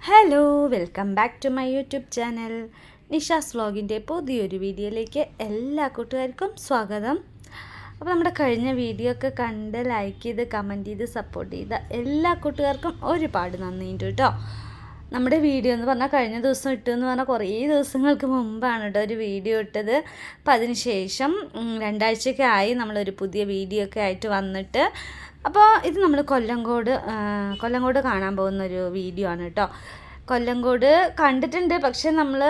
Hello welcome back to my YouTube channel Nisha's വ്ലോഗിന്റെ പുതിയൊരു വീഡിയോയിലേക്ക് എല്ലാ കൂട്ടുകാർക്കും സ്വാഗതം. അപ്പോൾ നമ്മുടെ കഴിഞ്ഞ വീഡിയോ ഒക്കെ കണ്ട് ലൈക്ക് ചെയ്ത് കമന്റ് ചെയ്ത് സപ്പോർട്ട് ചെയ്ത എല്ലാ കൂട്ടുകാർക്കും ഒരുപാട് നന്ദിയുണ്ട് കേട്ടോ. നമ്മുടെ വീഡിയോ എന്ന് പറഞ്ഞാൽ കഴിഞ്ഞ ദിവസം ഇട്ടു എന്ന് പറഞ്ഞാൽ കുറേ ദിവസങ്ങൾക്ക് മുമ്പാണ് കേട്ടോ ഒരു വീഡിയോ ഇട്ടത്. അപ്പോൾ അതിന് ശേഷം ഉം, രണ്ടാഴ്ചയൊക്കെ ആയി നമ്മളൊരു പുതിയ വീഡിയോ ഒക്കെ ആയിട്ട് വന്നിട്ട് അപ്പോൾ ഇത് നമ്മൾ കൊല്ലങ്കോട് കൊല്ലങ്കോട് കാണാൻ പോകുന്ന ഒരു വീഡിയോ ആണ് കേട്ടോ കൊല്ലങ്കോട് കണ്ടിട്ടുണ്ട് പക്ഷെ നമ്മൾ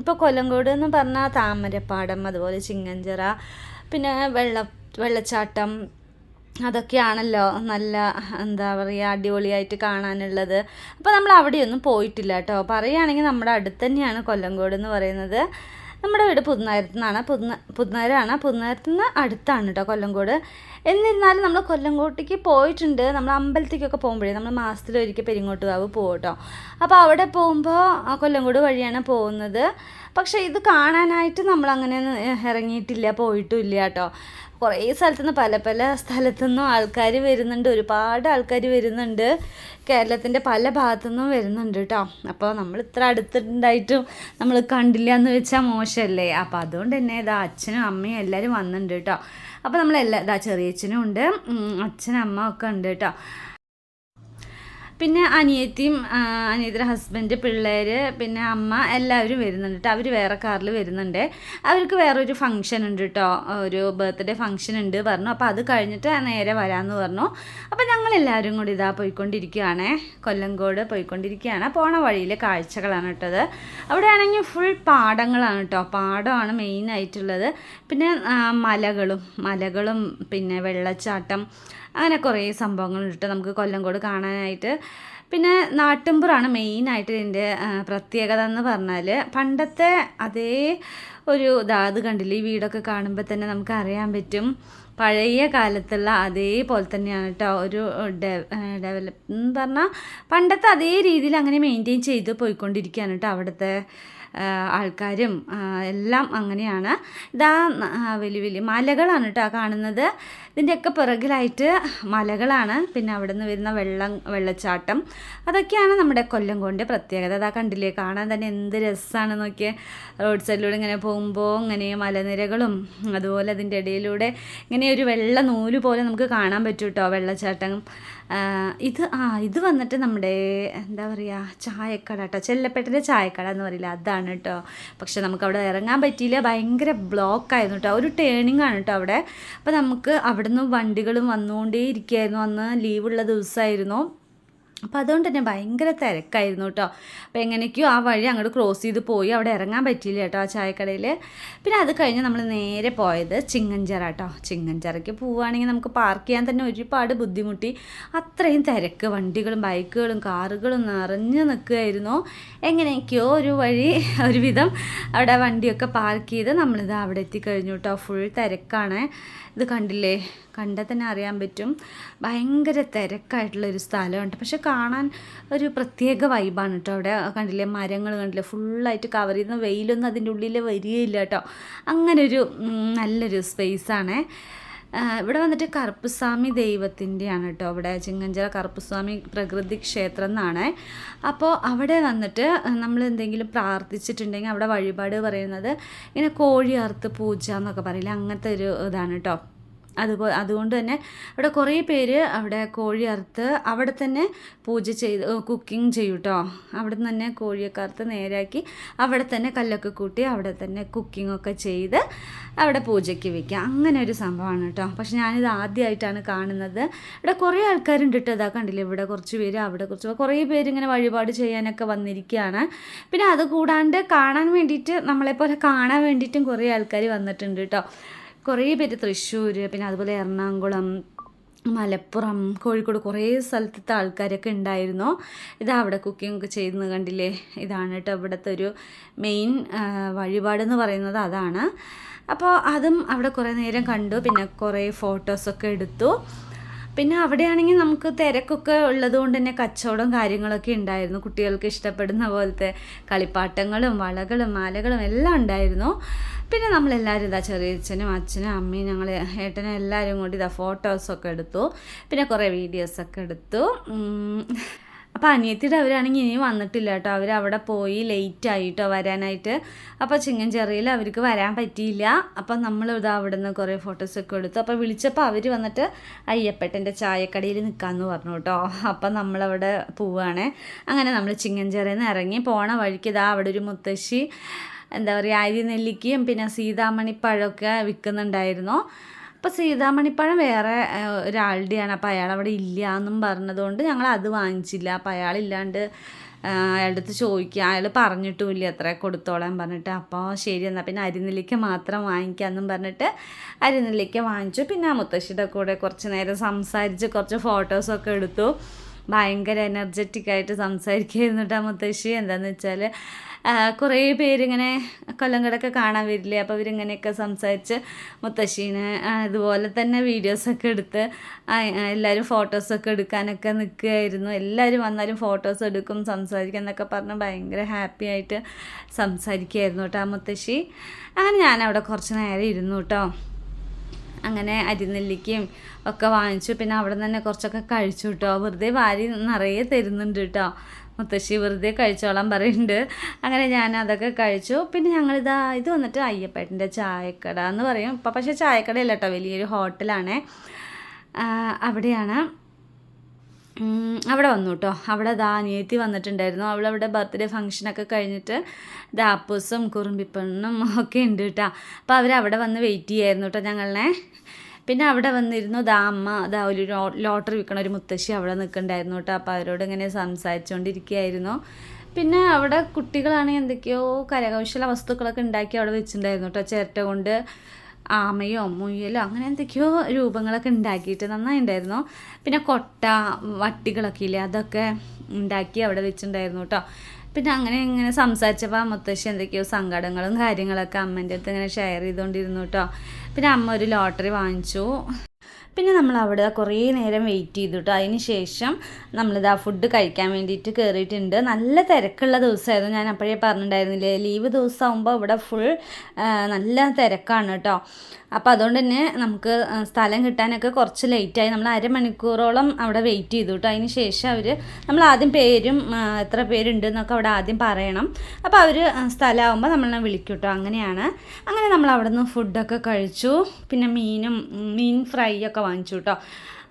ഇപ്പോൾ കൊല്ലങ്കോട് എന്ന് പറഞ്ഞാൽ താമരപ്പാടം അതുപോലെ ചിങ്ങഞ്ചിറ പിന്നെ വെള്ള വെള്ളച്ചാട്ടം അതൊക്കെയാണല്ലോ നല്ല എന്താ പറയുക അടിപൊളിയായിട്ട് കാണാനുള്ളത്. അപ്പോൾ നമ്മൾ അവിടെയൊന്നും പോയിട്ടില്ല കേട്ടോ പറയുകയാണെങ്കിൽ നമ്മുടെ അടുത്ത് തന്നെയാണ് കൊല്ലങ്കോട് എന്ന് പറയുന്നത്. നമ്മുടെ വീട് പുതുനായിരത്തു നിന്നാണ്. പുതുന പുതുനായിരാണ് പുതുനായിരത്തു നിന്ന് അടുത്താണ് കേട്ടോ കൊല്ലംകോട്. എന്നിരുന്നാലും നമ്മൾ കൊല്ലംകോട്ടേക്ക് പോയിട്ടുണ്ട്. നമ്മൾ അമ്പലത്തേക്കൊക്കെ പോകുമ്പോഴേ നമ്മൾ മാസത്തിലൊരിക്കൽ പെരിങ്ങോട്ടുകാവ് പോകും കേട്ടോ അപ്പോൾ അവിടെ പോകുമ്പോൾ കൊല്ലംകോട് വഴിയാണ് പോകുന്നത്. പക്ഷേ ഇത് കാണാനായിട്ട് നമ്മൾ അങ്ങനെ ഇറങ്ങിയിട്ടില്ല പോയിട്ടും ഇല്ല കേട്ടോ. കുറേ സ്ഥലത്തുനിന്ന് പല പല സ്ഥലത്തുനിന്നും ആൾക്കാർ വരുന്നുണ്ട്. ഒരുപാട് ആൾക്കാർ വരുന്നുണ്ട്. കേരളത്തിന്റെ പല ഭാഗത്തുനിന്നും വരുന്നുണ്ട് കേട്ടോ. അപ്പോൾ നമ്മൾ ഇത്ര അടുത്തുണ്ടായിട്ടും നമ്മൾ കണ്ടില്ല എന്ന് വെച്ചാൽ മോശമല്ലേ? അപ്പോൾ അതുകൊണ്ട് തന്നെ ഇതാ അച്ഛനും അമ്മയും എല്ലാവരും വന്നിട്ടുണ്ട് കേട്ടോ. അപ്പോൾ നമ്മളെല്ലാ ഇതാ ചെറിയച്ഛനും ഉണ്ട്. അച്ഛനും അമ്മ ഒക്കെ ഉണ്ട് കേട്ടോ. പിന്നെ അനിയത്തിയും അനിയത്തിയുടെ ഹസ്ബൻഡ് പിള്ളേർ പിന്നെ അമ്മ എല്ലാവരും വരുന്നുണ്ട് കേട്ടോ അവർ വേറെ കാറിൽ വരുന്നുണ്ട്. അവർക്ക് വേറൊരു ഫംഗ്ഷൻ ഉണ്ട് കേട്ടോ ഒരു ബർത്ത്ഡേ ഫംഗ്ഷൻ ഉണ്ട് പറഞ്ഞു. അപ്പോൾ അത് കഴിഞ്ഞിട്ട് നേരെ വരാമെന്ന് പറഞ്ഞു. അപ്പോൾ ഞങ്ങൾ എല്ലാവരും കൂടി ഇതാ പോയിക്കൊണ്ടിരിക്കുകയാണ് കൊല്ലങ്കോട് പോയിക്കൊണ്ടിരിക്കുകയാണ് പോണ വഴിയിലെ കാഴ്ചകളാണ് കേട്ടത് അവിടെ ആണെങ്കിൽ ഫുൾ പാടങ്ങളാണ് കേട്ടോ പാടമാണ് മെയിനായിട്ടുള്ളത് പിന്നെ മലകളും മലകളും പിന്നെ വെള്ളച്ചാട്ടം അങ്ങനെ കുറേ സംഭവങ്ങളുണ്ട് ഇട്ട് നമുക്ക് കൊല്ലംകോട് കാണാനായിട്ട്. പിന്നെ നാട്ടുമ്പുറാണ് മെയിനായിട്ട് ഇതിന്റെ പ്രത്യേകത എന്ന് പറഞ്ഞാൽ പണ്ടത്തെ അതേ ഒരു ഇതാത് കണ്ടില്ല? ഈ വീടൊക്കെ കാണുമ്പോൾ തന്നെ നമുക്ക് അറിയാൻ പറ്റും. പഴയ കാലത്തുള്ള അതേപോലെ തന്നെയാണ് കേട്ടോ. ഒരു ഡെവലപ്പ് എന്ന് പറഞ്ഞാൽ പണ്ടത്തെ അതേ രീതിയിൽ അങ്ങനെ മെയിന്റെയിൻ ചെയ്ത് പോയിക്കൊണ്ടിരിക്കുകയാണ് കേട്ടോ അവിടുത്തെ ആൾക്കാരും എല്ലാം അങ്ങനെയാണ്. ഇതാ വലിയ വലിയ മലകളാണ് കേട്ടോ കാണുന്നത്. ഇതിന്റെയൊക്കെ പിറകിലായിട്ട് മലകളാണ്. പിന്നെ അവിടെ നിന്ന് വരുന്ന വെള്ളം വെള്ളച്ചാട്ടം. അതൊക്കെയാണ് നമ്മുടെ കൊല്ലം കൊണ്ട് പ്രത്യേകത. അതാ കണ്ടില്ലേ കാണാൻ തന്നെ എന്ത് രസമാണ് നോക്കിയ. റോഡ് സൈഡിലൂടെ ഇങ്ങനെ പോകുമ്പോൾ ഇങ്ങനെ മലനിരകളും അതുപോലെ അതിന്റെ ഇടയിലൂടെ ഇങ്ങനെ ഒരു വെള്ള നൂൽ പോലെ നമുക്ക് കാണാൻ പറ്റും കേട്ടോ വെള്ളച്ചാട്ടം. ഇത് ആ ഇത് വന്നിട്ട് നമ്മുടെ എന്താ പറയുക ചായക്കട കേട്ടോ ചെല്ലപ്പെട്ടന്റെ ചായക്കട എന്ന് പറയില്ല അതാണ് കേട്ടോ പക്ഷെ നമുക്ക് അവിടെ ഇറങ്ങാൻ പറ്റിയില്ല. ഭയങ്കര ബ്ലോക്ക് ബ്ലോക്കായിരുന്നു കേട്ടോ ഒരു ടേണിംഗ് ആണ് കേട്ടോ അവിടെ. അപ്പോൾ നമുക്ക് അവിടെ നിന്ന് വണ്ടികളും വന്നുകൊണ്ടേ ഇരിക്കുകയായിരുന്നു അന്ന് ലീവുള്ള ദിവസമായിരുന്നു. അപ്പോൾ അതുകൊണ്ട് തന്നെ ഭയങ്കര തിരക്കായിരുന്നു കേട്ടോ അപ്പം എങ്ങനെയൊക്കെയോ ആ വഴി അങ്ങോട്ട് ക്രോസ് ചെയ്ത് പോയി. അവിടെ ഇറങ്ങാൻ പറ്റിയില്ല കേട്ടോ ആ ചായക്കടയിൽ പിന്നെ അത് കഴിഞ്ഞ് നമ്മൾ നേരെ പോയത് ചിങ്ങഞ്ചറ കേട്ടോ ചിങ്ങഞ്ചറയ്ക്ക് പോവുകയാണെങ്കിൽ നമുക്ക് പാർക്ക് ചെയ്യാൻ തന്നെ ഒരുപാട് ബുദ്ധിമുട്ടി. അത്രയും തിരക്ക്. വണ്ടികളും ബൈക്കുകളും കാറുകളും നിറഞ്ഞു നിൽക്കുകയായിരുന്നു. എങ്ങനെയൊക്കെയോ ഒരു വഴി ഒരുവിധം അവിടെ വണ്ടിയൊക്കെ പാർക്ക് ചെയ്ത് നമ്മളിത് അവിടെ എത്തിക്കഴിഞ്ഞു കേട്ടോ ഫുൾ തിരക്കാണ്. ഇത് കണ്ടില്ലേ? കണ്ടാൽ തന്നെ അറിയാൻ പറ്റും. ഭയങ്കര തിരക്കായിട്ടുള്ളൊരു സ്ഥലമുണ്ട്. പക്ഷെ കാണാൻ ഒരു പ്രത്യേക വൈബാണ് കേട്ടോ അവിടെ. കണ്ടില്ലേ മരങ്ങൾ കണ്ടില്ലേ ഫുള്ളായിട്ട് കവർ ചെയ്യുന്ന വെയിലൊന്നും അതിന്റെ ഉള്ളിൽ വരികയില്ല കേട്ടോ അങ്ങനൊരു നല്ലൊരു സ്പേസാണേ ഇവിടെ വന്നിട്ട് കറുപ്പുസ്വാമി ദൈവത്തിന്റെയാണ് കേട്ടോ അവിടെ ചിങ്ങഞ്ചിറ കറുപ്പുസ്വാമി പ്രകൃതി ക്ഷേത്രം എന്നാണ്. അപ്പോൾ അവിടെ വന്നിട്ട് നമ്മൾ എന്തെങ്കിലും പ്രാർത്ഥിച്ചിട്ടുണ്ടെങ്കിൽ അവിടെ വഴിപാട് പറയുന്നത് ഇങ്ങനെ കോഴി അറുത്ത് പൂജ എന്നൊക്കെ പറയില്ല അങ്ങനത്തെ ഒരു ഇതാണ് കേട്ടോ അതുപോ അതുകൊണ്ട് തന്നെ അവിടെ കുറേ പേര് അവിടെ കോഴി അറുത്ത് അവിടെ തന്നെ പൂജ ചെയ്ത് കുക്കിംഗ് ചെയ്യും കേട്ടോ അവിടെ നിന്ന് തന്നെ കോഴിയൊക്കെ അറുത്ത് നേരാക്കി അവിടെ തന്നെ കല്ലൊക്കെ കൂട്ടി അവിടെ തന്നെ കുക്കിംഗ് ഒക്കെ ചെയ്ത് അവിടെ പൂജയ്ക്ക് വെക്കുക അങ്ങനെ ഒരു സംഭവമാണ് കേട്ടോ. പക്ഷെ ഞാനിത് ആദ്യമായിട്ടാണ് കാണുന്നത്. ഇവിടെ കുറേ ആൾക്കാരുണ്ട് കേട്ടോ. ഇതാ കണ്ടില്ലേ ഇവിടെ കുറച്ച് പേര് അവിടെ കുറച്ച് കുറേ പേര് ഇങ്ങനെ വഴിപാട് ചെയ്യാനൊക്കെ വന്നിരിക്കുകയാണ്. പിന്നെ അത് കൂടാണ്ട് കാണാൻ വേണ്ടിയിട്ട് നമ്മളെപ്പോലെ കാണാൻ വേണ്ടിയിട്ടും കുറേ ആൾക്കാർ വന്നിട്ടുണ്ട് കേട്ടോ. കുറേ പേര് തൃശ്ശൂർ പിന്നെ അതുപോലെ എറണാകുളം മലപ്പുറം കോഴിക്കോട് കുറേ സ്ഥലത്തെ ആൾക്കാരൊക്കെ ഉണ്ടായിരുന്നു. ഇതാ അവിടെ കുക്കിംഗ് ഒക്കെ ചെയ്യുന്നത് കണ്ടില്ലേ? ഇതാണ് കേട്ടോ ഇവിടുത്തെ ഒരു മെയിൻ വഴിപാടെന്ന് പറയുന്നത് അതാണ്. അപ്പോൾ അതും അവിടെ കുറേ നേരം കണ്ടു പിന്നെ കുറേ ഫോട്ടോസൊക്കെ എടുത്തു. പിന്നെ അവിടെയാണെങ്കിൽ നമുക്ക് തിരക്കൊക്കെ ഉള്ളത് കൊണ്ട് തന്നെ കച്ചവടം കാര്യങ്ങളൊക്കെ ഉണ്ടായിരുന്നു. കുട്ടികൾക്ക് ഇഷ്ടപ്പെടുന്ന പോലത്തെ കളിപ്പാട്ടങ്ങളും വളകളും മാലകളും എല്ലാം ഉണ്ടായിരുന്നു. പിന്നെ നമ്മളെല്ലാവരും ഇതാ ചെറിയച്ഛനും അച്ഛനും അമ്മയും ഞങ്ങൾ ഏട്ടനും എല്ലാവരും കൂടി ഇതാ ഫോട്ടോസൊക്കെ എടുത്തു. പിന്നെ കുറേ വീഡിയോസൊക്കെ എടുത്തു. അപ്പോൾ അനിയത്തിയുടെ അവരാണെങ്കിൽ ഇനി വന്നിട്ടില്ല കേട്ടോ. അവർ അവിടെ പോയി ലേറ്റ് ആയിട്ടോ വരാനായിട്ട്. അപ്പോൾ ചിങ്ങഞ്ചെറിയിൽ അവർക്ക് വരാൻ പറ്റിയില്ല. അപ്പോൾ നമ്മൾ ഇത് അവിടെ നിന്ന് കുറേ ഫോട്ടോസൊക്കെ എടുത്തു. അപ്പോൾ വിളിച്ചപ്പോൾ അവർ വന്നിട്ട് അയ്യപ്പേട്ടന്റെ ചായക്കടയിൽ നിൽക്കാമെന്ന് പറഞ്ഞു കേട്ടോ. അപ്പം നമ്മളവിടെ പോവുകയാണേ അങ്ങനെ നമ്മൾ ചിങ്ങഞ്ചെറിയിൽ നിന്ന് ഇറങ്ങി പോണ വഴിക്ക് ഇതാ അവിടെ ഒരു മുത്തശ്ശി എന്താ പറയുക അരി നെല്ലിക്കയും പിന്നെ സീതാമണിപ്പഴമൊക്കെ വിൽക്കുന്നുണ്ടായിരുന്നു. അപ്പോൾ സീതാമണിപ്പഴം വേറെ ഒരാളുടെയാണ്. അപ്പോൾ അയാൾ അവിടെ ഇല്ല എന്നും പറഞ്ഞതുകൊണ്ട് ഞങ്ങൾ അത് വാങ്ങിച്ചില്ല. അപ്പോൾ അയാളില്ലാണ്ട് അയാളുടെ അടുത്ത് ചോദിക്കുക. അയാൾ പറഞ്ഞിട്ടുമില്ല എത്ര കൊടുത്തോളാൻ പറഞ്ഞിട്ട്. അപ്പോൾ ശരി എന്നാൽ പിന്നെ അരിനെല്ലിക്ക മാത്രം വാങ്ങിക്കാമെന്നും പറഞ്ഞിട്ട് അരിനെല്ലിക്ക വാങ്ങിച്ചു. പിന്നെ മുത്തശ്ശിയുടെ കൂടെ കുറച്ച് നേരം സംസാരിച്ച് കുറച്ച് ഫോട്ടോസൊക്കെ എടുത്തു. ഭയങ്കര എനർജറ്റിക് ആയിട്ട് സംസാരിക്കുക ആ മുത്തശ്ശി. എന്താണെന്ന് വെച്ചാൽ കുറേ പേരിങ്ങനെ കൊല്ലങ്കടൊക്കെ കാണാൻ വരില്ലേ? അപ്പോൾ ഇവരിങ്ങനെയൊക്കെ സംസാരിച്ച് മുത്തശ്ശീനെ ഇതുപോലെ തന്നെ വീഡിയോസൊക്കെ എടുത്ത് എല്ലാവരും ഫോട്ടോസൊക്കെ എടുക്കാനൊക്കെ നിൽക്കുകയായിരുന്നു. എല്ലാവരും വന്നാലും ഫോട്ടോസ് എടുക്കും സംസാരിക്കും എന്നൊക്കെ പറഞ്ഞ് ഭയങ്കര ഹാപ്പി ആയിട്ട് സംസാരിക്കുകയായിരുന്നു കേട്ടോ ആ മുത്തശ്ശി. അങ്ങനെ ഞാനവിടെ കുറച്ച് നേരം ഇരുന്നു കേട്ടോ. അങ്ങനെ അരിനെല്ലിക്കയും ഒക്കെ വാങ്ങിച്ചു. പിന്നെ അവിടെ നിന്ന് തന്നെ കുറച്ചൊക്കെ കഴിച്ചു കേട്ടോ. വെറുതെ വാരി നിറയെ തരുന്നുണ്ട് കേട്ടോ. മുത്തശ്ശി വെറുതെ കഴിച്ചോളാൻ പറയുന്നുണ്ട്. അങ്ങനെ ഞാൻ അതൊക്കെ കഴിച്ചു. പിന്നെ ഞങ്ങളിതാ ഇത് വന്നിട്ട് അയ്യപ്പേട്ടന്റെ ചായക്കട എന്ന് പറയും. ഇപ്പം പക്ഷേ ചായക്കടയല്ല കേട്ടോ വലിയൊരു ഹോട്ടലാണേ. അവിടെയാണ്. അവിടെ വന്നു കേട്ടോ. അവിടെ ദാ അനിയത്തി വന്നിട്ടുണ്ടായിരുന്നു. അവളവിടെ ബർത്ത്ഡേ ഫംഗ്ഷനൊക്കെ കഴിഞ്ഞിട്ട് ദാപ്പൂസും കുറുമ്പിപ്പെണ്ണും ഒക്കെ ഉണ്ട് കേട്ടോ. അപ്പോൾ അവരവിടെ വന്ന് വെയിറ്റ് ചെയ്യായിരുന്നു കേട്ടോ ഞങ്ങളെ. പിന്നെ അവിടെ വന്നിരുന്നു. ദാ അമ്മ ദാ ഒരു ലോട്ടറി വിൽക്കണ ഒരു മുത്തശ്ശി അവിടെ നിൽക്കണ്ടായിരുന്നു കേട്ടോ. അപ്പോൾ അവരോട് ഇങ്ങനെ സംസാരിച്ചുകൊണ്ടിരിക്കുകയായിരുന്നു പിന്നെ അവിടെ കുട്ടികളാണെങ്കിൽ എന്തൊക്കെയോ കരകൗശല വസ്തുക്കളൊക്കെ ഉണ്ടാക്കി അവിടെ വെച്ചിട്ടുണ്ടായിരുന്നു കേട്ടോ. ചിരട്ട കൊണ്ട് ആമയോ മുയലോ അങ്ങനെ എന്തൊക്കെയോ രൂപങ്ങളൊക്കെ ഉണ്ടാക്കിയിട്ട് നന്നായിട്ടുണ്ടായിരുന്നു. പിന്നെ കൊട്ട വട്ടികളൊക്കെ ഇല്ലേ അതൊക്കെ ഉണ്ടാക്കി അവിടെ വെച്ചിട്ടുണ്ടായിരുന്നു കേട്ടോ. പിന്നെ അങ്ങനെ ഇങ്ങനെ സംസാരിച്ചപ്പോൾ മുത്തശ്ശി എന്തൊക്കെയോ സങ്കടങ്ങളും കാര്യങ്ങളൊക്കെ അമ്മേന്റെ അടുത്ത് ഇങ്ങനെ ഷെയർ ചെയ്തുകൊണ്ടിരുന്നു കേട്ടോ. പിന്നെ അമ്മ ഒരു ലോട്ടറി വാങ്ങിച്ചു. പിന്നെ നമ്മൾ അവിടെ കുറേ നേരം വെയിറ്റ് ചെയ്തു കേട്ടോ അതിന് ശേഷം നമ്മളിതാ ഫുഡ് കഴിക്കാൻ വേണ്ടിയിട്ട് കയറിയിട്ടുണ്ട് നല്ല തിരക്കുള്ള ദിവസമായിരുന്നു. ഞാൻ അപ്പോഴേ പറഞ്ഞിട്ടുണ്ടായിരുന്നില്ലേ ലീവ് ദിവസമാകുമ്പോൾ ഇവിടെ ഫുൾ നല്ല തിരക്കാണ് കേട്ടോ അപ്പോൾ അതുകൊണ്ട് തന്നെ നമുക്ക് സ്ഥലം കിട്ടാനൊക്കെ കുറച്ച് ലേറ്റായി നമ്മൾ അരമണിക്കൂറോളം അവിടെ വെയിറ്റ് ചെയ്തു കേട്ടോ അതിന് ശേഷം അവർ നമ്മൾ ആദ്യം പേരും എത്ര പേരുണ്ട് എന്നൊക്കെ അവിടെ ആദ്യം പറയണം. അപ്പോൾ അവർ സ്ഥലമാകുമ്പോൾ നമ്മളെ വിളിക്കും കേട്ടോ അങ്ങനെയാണ്. അങ്ങനെ നമ്മൾ അവിടെ നിന്ന് ഫുഡൊക്കെ കഴിച്ചു. പിന്നെ മീനും മീൻ ഫ്രൈ ഒക്കെ വാങ്ങിച്ചു കേട്ടോ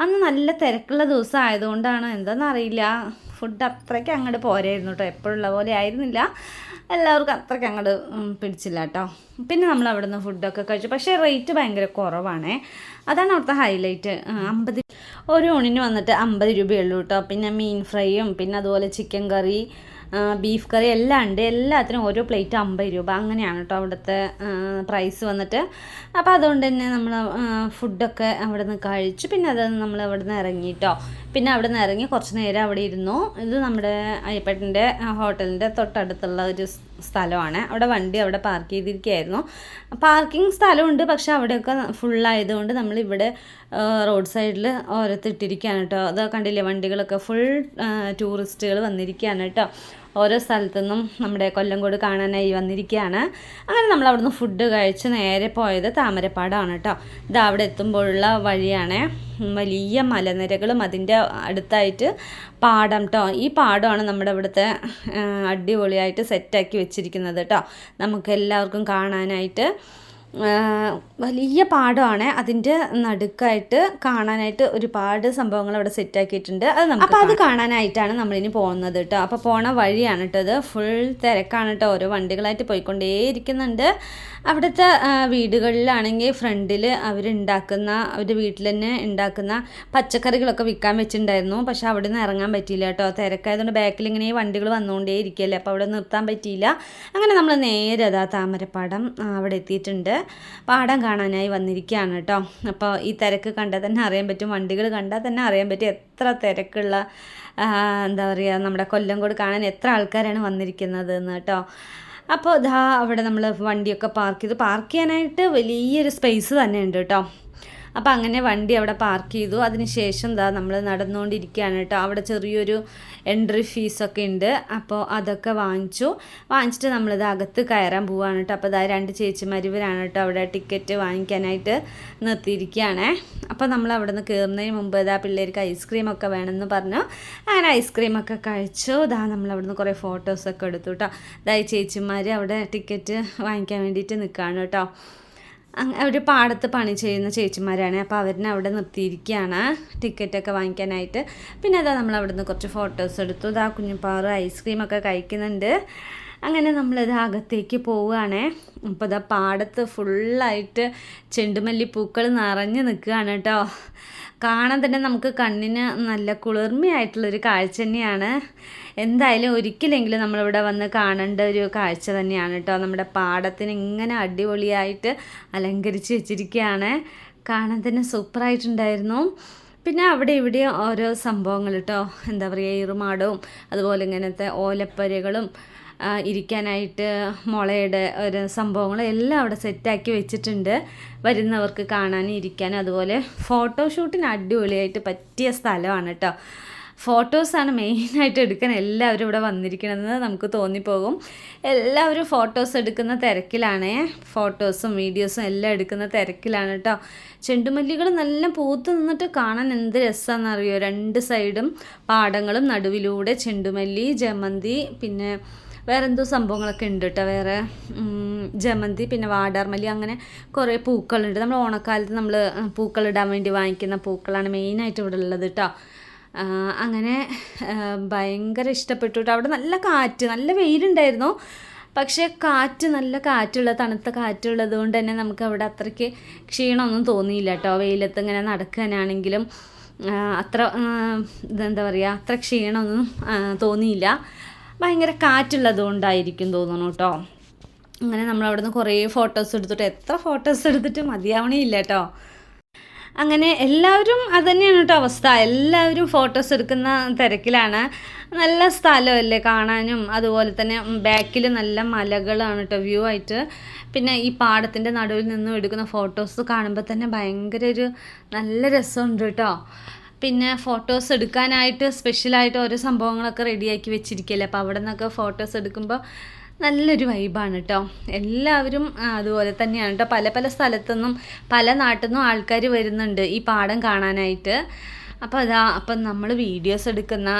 അന്ന് നല്ല തിരക്കുള്ള ദിവസം ആയതുകൊണ്ടാണ് എന്താണെന്ന് അറിയില്ല ഫുഡ് അത്രയ്ക്ക് അങ്ങോട്ട് പോരായിരുന്നു കേട്ടോ എപ്പോഴുള്ള പോലെ ആയിരുന്നില്ല. എല്ലാവർക്കും അത്രയ്ക്ക് അങ്ങോട്ട് പിടിച്ചില്ല കേട്ടോ പിന്നെ നമ്മൾ അവിടെ നിന്ന് ഫുഡൊക്കെ കഴിച്ചു. പക്ഷേ റേറ്റ് ഭയങ്കര കുറവാണേ. അതാണ് അവിടുത്തെ ഹൈലൈറ്റ് അമ്പത് ഒരു ഊണിന് വന്നിട്ട് അമ്പത് രൂപയുള്ളൂ കേട്ടോ പിന്നെ മീൻ ഫ്രൈയും പിന്നെ അതുപോലെ ചിക്കൻ കറി ബീഫ് കറി എല്ലാം ഉണ്ട്. എല്ലാത്തിനും ഓരോ പ്ലേറ്റ് അമ്പത് രൂപ. അങ്ങനെയാണ് കേട്ടോ അവിടുത്തെ പ്രൈസ് വന്നിട്ട്. അപ്പോൾ അതുകൊണ്ട് തന്നെ നമ്മൾ ഫുഡൊക്കെ അവിടെ നിന്ന് കഴിച്ചു. പിന്നെ അത് നമ്മൾ അവിടെ നിന്ന് ഇറങ്ങി കേട്ടോ പിന്നെ അവിടെ നിന്ന് ഇറങ്ങി കുറച്ച് നേരം അവിടെ ഇരുന്നു. ഇത് നമ്മുടെ അയ്യപ്പേട്ടന്റെ ഹോട്ടലിന്റെ തൊട്ടടുത്തുള്ള ഒരു സ്ഥലമാണ്. അവിടെ വണ്ടി അവിടെ പാർക്ക് ചെയ്തിരിക്കുകയായിരുന്നു. പാർക്കിംഗ് സ്ഥലമുണ്ട്. പക്ഷെ അവിടെയൊക്കെ ഫുള്ളായതുകൊണ്ട് നമ്മളിവിടെ റോഡ് സൈഡിൽ ഓരത്തിട്ടിരിക്കുകയാണ് കേട്ടോ അത് കണ്ടില്ലേ വണ്ടികളൊക്കെ ഫുൾ ടൂറിസ്റ്റുകൾ വന്നിരിക്കുകയാണ് കേട്ടോ ഓരോ സ്ഥലത്തുനിന്നും നമ്മുടെ കൊല്ലംകോട് കാണാനായി വന്നിരിക്കുകയാണ്. അങ്ങനെ നമ്മൾ അവിടുന്ന് ഫുഡ് കഴിച്ച് നേരെ പോയത് താമരപ്പാടാണ് കേട്ടോ. ഇത് അവിടെ എത്തുമ്പോഴുള്ള വഴിയാണേ. വലിയ മലനിരകളും അതിന്റെ അടുത്തായിട്ട് പാടം കേട്ടോ ഈ പാടമാണ് നമ്മുടെ ഇവിടുത്തെ അടിപൊളിയായിട്ട് സെറ്റാക്കി വെച്ചിരിക്കുന്നത് കേട്ടോ നമുക്ക് എല്ലാവർക്കും കാണാനായിട്ട്. വലിയ പാടമാണ് അതിന്റെ നടുക്കായിട്ട് കാണാനായിട്ട് ഒരുപാട് സംഭവങ്ങൾ അവിടെ സെറ്റ് ആക്കിയിട്ടുണ്ട്. അത് നമുക്ക് അപ്പോൾ അത് കാണാനായിട്ടാണ് നമ്മളിനി പോകുന്നത് കേട്ടോ. അപ്പോൾ പോണ വഴിയാണ് കേട്ടോ അത് ഫുൾ തിരക്കാണ് കേട്ടോ. ഓരോ വണ്ടികളായിട്ട് പോയിക്കൊണ്ടേയിരിക്കുന്നുണ്ട്. അവിടുത്തെ വീടുകളിലാണെങ്കിൽ ഫ്രണ്ടിൽ അവരുണ്ടാക്കുന്ന അവരുടെ വീട്ടിൽ തന്നെ ഉണ്ടാക്കുന്ന പച്ചക്കറികളൊക്കെ വിൽക്കാൻ വെച്ചിട്ടുണ്ടായിരുന്നു. പക്ഷെ അവിടെ നിന്ന് ഇറങ്ങാൻ പറ്റിയില്ല കേട്ടോ. തിരക്കായതുകൊണ്ട് ബാക്കിൽ ഇങ്ങനെ വണ്ടികൾ വന്നുകൊണ്ടേ ഇരിക്കുകയല്ലേ. അപ്പോൾ അവിടെ നിർത്താൻ പറ്റിയില്ല. അങ്ങനെ നമ്മൾ നേരെ അതാ താമരപ്പാടം അവിടെ എത്തിയിട്ടുണ്ട്. പാടം കാണാനായി വന്നിരിക്കുകയാണ് കേട്ടോ. അപ്പോൾ ഈ തിരക്ക് കണ്ടാൽ തന്നെ അറിയാൻ പറ്റും. വണ്ടികൾ കണ്ടാൽ തന്നെ അറിയാൻ പറ്റും എത്ര തിരക്കുള്ള എന്താ പറയുക നമ്മുടെ കൊല്ലം കൊല്ലംകോട് കാണാൻ എത്ര ആൾക്കാരാണ് വന്നിരിക്കുന്നത് എന്ന് കേട്ടോ. അപ്പോൾ ഇതാ അവിടെ നമ്മൾ വണ്ടിയൊക്കെ പാർക്ക് ചെയ്ത് പാർക്ക് ചെയ്യാനായിട്ട് വലിയൊരു സ്പേസ് തന്നെ ഉണ്ട് കേട്ടോ. അപ്പോൾ അങ്ങനെ വണ്ടി അവിടെ പാർക്ക് ചെയ്തു. അതിനുശേഷം എന്താ നമ്മൾ നടന്നുകൊണ്ടിരിക്കുകയാണ് കേട്ടോ. അവിടെ ചെറിയൊരു എൻട്രി ഫീസൊക്കെ ഉണ്ട്. അപ്പോൾ അതൊക്കെ വാങ്ങിച്ചു. വാങ്ങിച്ചിട്ട് നമ്മളിത് അകത്ത് കയറാൻ പോവുകയാണ് കേട്ടോ. അപ്പോൾ ഇതാ രണ്ട് ചേച്ചിമാർ ഇവരാണ് കേട്ടോ അവിടെ ടിക്കറ്റ് വാങ്ങിക്കാനായിട്ട് നിർത്തിയിരിക്കുകയാണേ. അപ്പോൾ നമ്മൾ അവിടെ നിന്ന് കയറുന്നതിന് മുമ്പ് ഇതാ പിള്ളേർക്ക് ഐസ്ക്രീമൊക്കെ വേണമെന്ന് പറഞ്ഞു. അങ്ങനെ ഐസ്ക്രീമൊക്കെ കഴിച്ചു. ഇതാ നമ്മൾ അവിടെ നിന്ന് കുറേ ഫോട്ടോസൊക്കെ എടുത്തു കേട്ടോ. ഇതായി ചേച്ചിമാർ അവിടെ ടിക്കറ്റ് വാങ്ങിക്കാൻ വേണ്ടിയിട്ട് നിൽക്കുകയാണ് കേട്ടോ. അവർ പാടത്ത് പണി ചെയ്യുന്ന ചേച്ചിമാരാണ്. അപ്പോൾ അവരിനെ അവിടെ നിർത്തിയിരിക്കുകയാണ്. ടിക്കറ്റൊക്കെ വാങ്ങിക്കാനായിട്ട്. പിന്നെ അതാ നമ്മൾ അവിടെ നിന്ന് കുറച്ച് ഫോട്ടോസ് എടുത്തു. ഇതാ കുഞ്ഞുപാറ് ഐസ്ക്രീമൊക്കെ കഴിക്കുന്നുണ്ട്. അങ്ങനെ നമ്മളിത് അകത്തേക്ക് പോവുകയാണേ. അപ്പോൾ ഇതാ പാടത്ത് ഫുള്ളായിട്ട് ചെണ്ടുമല്ലി പൂക്കൾ നിറഞ്ഞ് നിൽക്കുകയാണ് കേട്ടോ. കാണാൻ തന്നെ നമുക്ക് കണ്ണിന് നല്ല കുളിർമയായിട്ടുള്ളൊരു കാഴ്ച തന്നെയാണ്. എന്തായാലും ഒരിക്കലെങ്കിലും നമ്മളിവിടെ വന്ന് കാണേണ്ട ഒരു കാഴ്ച തന്നെയാണ് കേട്ടോ. നമ്മുടെ പാടത്തിന് ഇങ്ങനെ അടിപൊളിയായിട്ട് അലങ്കരിച്ച് വെച്ചിരിക്കുകയാണ്. കാണാൻ തന്നെ സൂപ്പറായിട്ടുണ്ടായിരുന്നു. പിന്നെ അവിടെ ഇവിടെ ഓരോ സംഭവങ്ങൾ കേട്ടോ. എന്താ പറയുക ഈറുമാടവും അതുപോലെ ഇങ്ങനത്തെ ഓലപ്പരകളും ഇരിക്കാനായിട്ട് മുളയുടെ ഒരു സംഭവങ്ങൾ എല്ലാം അവിടെ സെറ്റാക്കി വെച്ചിട്ടുണ്ട്. വരുന്നവർക്ക് കാണാനും ഇരിക്കാനും അതുപോലെ ഫോട്ടോഷൂട്ടിന് അടിപൊളിയായിട്ട് പറ്റിയ സ്ഥലമാണ് കേട്ടോ ഫോട്ടോസാണ് മെയിനായിട്ട് എടുക്കാൻ എല്ലാവരും ഇവിടെ വന്നിരിക്കണമെന്ന് നമുക്ക് തോന്നിപ്പോകും. എല്ലാവരും ഫോട്ടോസ് എടുക്കുന്ന തിരക്കിലാണ്. ഫോട്ടോസും വീഡിയോസും എല്ലാം എടുക്കുന്ന തിരക്കിലാണ് കേട്ടോ ചെണ്ടുമല്ലികൾ നല്ല പൂത്ത് നിന്നിട്ട് കാണാൻ എന്ത് രസമാണെന്നറിയോ രണ്ട് സൈഡും പാടങ്ങളും നടുവിലൂടെ ചെണ്ടുമല്ലി ജമന്തി പിന്നെ വേറെ എന്തോ സംഭവങ്ങളൊക്കെ ഉണ്ട് കേട്ടോ വേറെ ജമന്തി പിന്നെ വാടാർമല്ലി അങ്ങനെ കുറേ പൂക്കളുണ്ട്. നമ്മൾ ഓണക്കാലത്ത് നമ്മൾ പൂക്കളിടാൻ വേണ്ടി വാങ്ങിക്കുന്ന പൂക്കളാണ് മെയിനായിട്ട് ഇവിടെ ഉള്ളത് കേട്ടോ അങ്ങനെ ഭയങ്കര ഇഷ്ടപ്പെട്ടു കേട്ടോ അവിടെ നല്ല കാറ്റ് നല്ല വെയിലുണ്ടായിരുന്നു. പക്ഷേ കാറ്റ് നല്ല കാറ്റുള്ള തണുത്ത കാറ്റുള്ളത് കൊണ്ട് തന്നെ നമുക്ക് അവിടെ അത്രയ്ക്ക് ക്ഷീണമൊന്നും തോന്നിയില്ല കേട്ടോ വെയിലത്ത് ഇങ്ങനെ നടക്കാനാണെങ്കിലും അത്ര എന്താ പറയുക അത്ര ക്ഷീണമൊന്നും തോന്നിയില്ല. ഭയങ്കര കാറ്റുള്ളത് കൊണ്ടായിരിക്കും തോന്നുന്നു കേട്ടോ അങ്ങനെ നമ്മൾ അവിടെ നിന്ന് കുറേ ഫോട്ടോസ് എടുത്തിട്ട് എത്ര ഫോട്ടോസ് എടുത്തിട്ട് മതിയാവണേ കേട്ടോ അങ്ങനെ എല്ലാവരും അത് തന്നെയാണ് കേട്ടോ അവസ്ഥ. എല്ലാവരും ഫോട്ടോസ് എടുക്കുന്ന തിരക്കിലാണ്. നല്ല സ്ഥലമല്ലേ കാണാനും. അതുപോലെ തന്നെ ബാക്കിൽ നല്ല മലകളാണ് കേട്ടോ വ്യൂ ആയിട്ട്. പിന്നെ ഈ പാടത്തിന്റെ നടുവിൽ നിന്നും എടുക്കുന്ന ഫോട്ടോസ് കാണുമ്പോൾ തന്നെ ഭയങ്കര ഒരു നല്ല രസമുണ്ട് കേട്ടോ പിന്നെ ഫോട്ടോസ് എടുക്കാനായിട്ട് സ്പെഷ്യലായിട്ട് ഓരോ സംഭവങ്ങളൊക്കെ റെഡിയാക്കി വെച്ചിരിക്കുകയല്ലേ അപ്പോൾ അവിടെ നിന്നൊക്കെ ഫോട്ടോസ് എടുക്കുമ്പോൾ നല്ലൊരു വൈബാണ് കേട്ടോ എല്ലാവരും അതുപോലെ തന്നെയാണ് കേട്ടോ പല പല സ്ഥലത്തുനിന്നും പല നാട്ടിൽ നിന്നും ആൾക്കാർ വരുന്നുണ്ട് ഈ പാടം കാണാനായിട്ട്. അപ്പോൾ അതാ അപ്പം നമ്മൾ വീഡിയോസ് എടുക്കുന്ന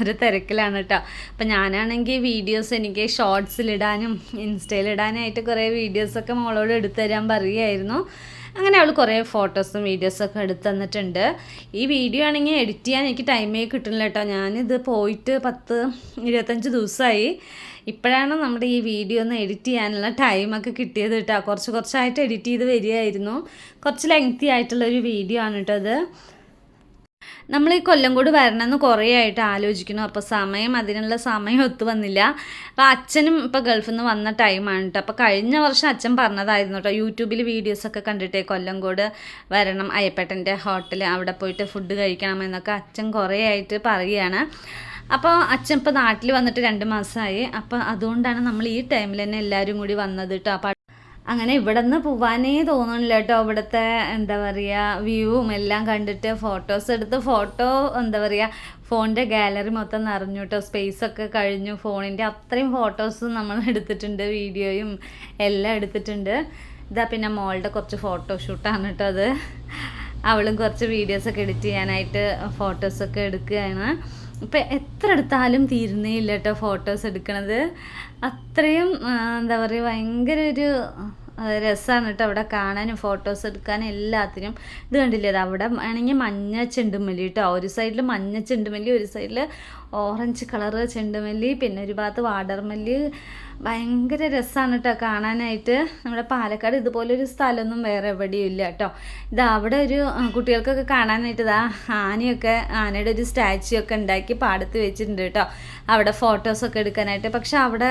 ഒരു തിരക്കിലാണ് കേട്ടോ അപ്പം ഞാനാണെങ്കിൽ വീഡിയോസ് എനിക്ക് ഷോർട്സിലിടാനും ഇൻസ്റ്റയിലിടാനായിട്ട് കുറേ വീഡിയോസൊക്കെ മോളോട് എടുത്തു തരാൻ പറയുമായിരുന്നു അങ്ങനെ അവൾ കുറേ ഫോട്ടോസും വീഡിയോസൊക്കെ എടുത്ത് തന്നിട്ടുണ്ട്. ഈ വീഡിയോ ആണെങ്കിൽ എഡിറ്റ് ചെയ്യാൻ എനിക്ക് ടൈമേ കിട്ടുന്നില്ല കേട്ടോ. ഞാനിത് പോയിട്ട് പത്ത് ഇരുപത്തഞ്ച് ദിവസമായി. ഇപ്പോഴാണ് നമ്മുടെ ഈ വീഡിയോ ഒന്ന് എഡിറ്റ് ചെയ്യാനുള്ള ടൈമൊക്കെ കിട്ടിയത് കേട്ടോ. കുറച്ച് കുറച്ചായിട്ട് എഡിറ്റ് ചെയ്ത് വരികയായിരുന്നു. കുറച്ച് ലെങ്തി ആയിട്ടുള്ളൊരു വീഡിയോ ആണ് കേട്ടോ അത് നമ്മൾ ഈ കൊല്ലം കൂടി വരണമെന്ന് കുറേ ആയിട്ട് ആലോചിക്കുന്നു. അപ്പോൾ സമയം അതിനുള്ള സമയം ഒത്തു വന്നില്ല. അപ്പോൾ അച്ഛനും ഇപ്പോൾ ഗൾഫിൽ നിന്ന് വന്ന ടൈമാണ് കേട്ടോ അപ്പോൾ കഴിഞ്ഞ വർഷം അച്ഛൻ പറഞ്ഞതായിരുന്നു കേട്ടോ യൂട്യൂബിൽ വീഡിയോസൊക്കെ കണ്ടിട്ടേ കൊല്ലംകോട് വരണം അയ്യപ്പേട്ടന്റെ ഹോട്ടലിൽ അവിടെ പോയിട്ട് ഫുഡ് കഴിക്കണം എന്നൊക്കെ അച്ഛൻ കുറേ ആയിട്ട് പറയുകയാണ് അപ്പോൾ അച്ഛൻ ഇപ്പോൾ നാട്ടിൽ വന്നിട്ട് രണ്ട് മാസമായി അപ്പോൾ അതുകൊണ്ടാണ് നമ്മൾ ഈ ടൈമിൽ തന്നെ എല്ലാവരും കൂടി വന്നത് കേട്ടോ അങ്ങനെ ഇവിടെ നിന്ന് പോവാനേ തോന്നണില്ല കേട്ടോ. ഇവിടുത്തെ എന്താ പറയുക വ്യൂവും എല്ലാം കണ്ടിട്ട് ഫോട്ടോസ് എടുത്ത് ഫോട്ടോ എന്താ പറയുക ഫോണിന്റെ ഗാലറി മൊത്തം നിറഞ്ഞു കേട്ടോ. സ്പേസൊക്കെ കഴിഞ്ഞു. ഫോണിന്റെ അത്രയും ഫോട്ടോസ് നമ്മൾ എടുത്തിട്ടുണ്ട് വീഡിയോയും എല്ലാം എടുത്തിട്ടുണ്ട്. ഇതാ പിന്നെ മോളുടെ കുറച്ച് ഫോട്ടോ ഫോട്ടോഷൂട്ടാണ് കേട്ടോ അത്. അവളും കുറച്ച് വീഡിയോസൊക്കെ എഡിറ്റ് ചെയ്യാനായിട്ട് ഫോട്ടോസൊക്കെ എടുക്കുകയാണ്. ഇപ്പം എത്ര എടുത്താലും തീരുന്നേ ഇല്ല കേട്ടോ ഫോട്ടോസ് എടുക്കണത്. അത്രയും എന്താ പറയുക ഭയങ്കര ഒരു രസമാണ് കേട്ടോ അവിടെ കാണാനും ഫോട്ടോസ് എടുക്കാനും എല്ലാത്തിനും. ഇത് കണ്ടില്ലേ? അവിടെ ആണെങ്കിൽ മഞ്ഞ ചെണ്ടുമല്ലി കേട്ടോ ഒരു സൈഡിൽ മഞ്ഞ ചെണ്ടുമല്ലി ഒരു സൈഡിൽ ഓറഞ്ച് കളറ് ചെണ്ടുമല്ലി പിന്നെ ഒരു ഭാഗത്ത് വാടർമല്ലി ഭയങ്കര രസമാണ് കേട്ടോ കാണാനായിട്ട്. നമ്മുടെ പാലക്കാട് ഇതുപോലൊരു സ്ഥലമൊന്നും വേറെ എവിടെയും ഇല്ല കേട്ടോ ഇത് അവിടെ ഒരു കുട്ടികൾക്കൊക്കെ കാണാനായിട്ട് ഇതാ ആനയൊക്കെ ആനയുടെ ഒരു സ്റ്റാച്ചു ഒക്കെ ഉണ്ടാക്കി പാടത്ത് വെച്ചിട്ടുണ്ട് കേട്ടോ അവിടെ ഫോട്ടോസൊക്കെ എടുക്കാനായിട്ട്. പക്ഷെ അവിടെ